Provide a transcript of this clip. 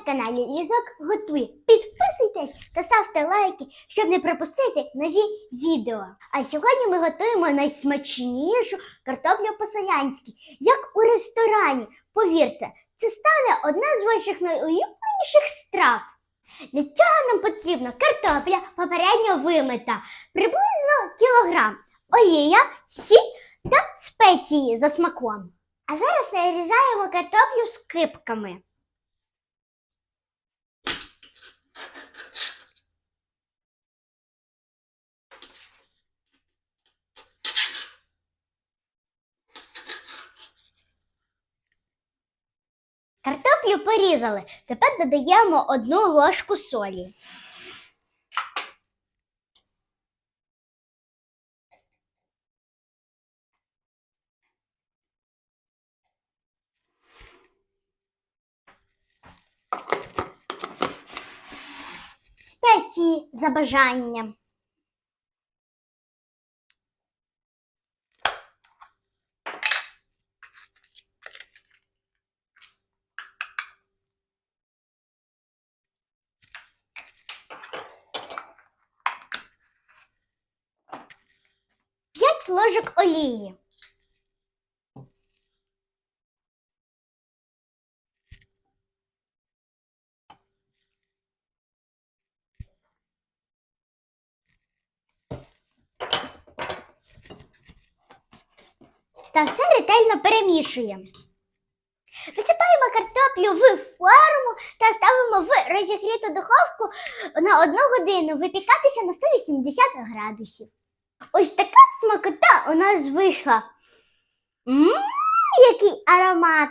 на каналі Лізок готує. Підписуйтесь та ставте лайки, щоб не пропустити нові відео. А сьогодні ми готуємо найсмачнішу картоплю по-селянськи, як у ресторані. Повірте, це стане одна з ваших найулюбленіших страв. Для цього нам потрібно картопля попередньо вимита, приблизно кілограм, олія, сіль та спеції за смаком. А зараз нарізаємо картоплю скипками. Картоплю порізали. Тепер додаємо одну ложку солі. Спеції за бажанням. П'ять ложок олії. Та все ретельно перемішуємо. Висипаємо картоплю в форму та ставимо в розігріту духовку на одну годину випікатися на 180 градусів. Ось така смакота у нас вийшла. Ммм, який аромат!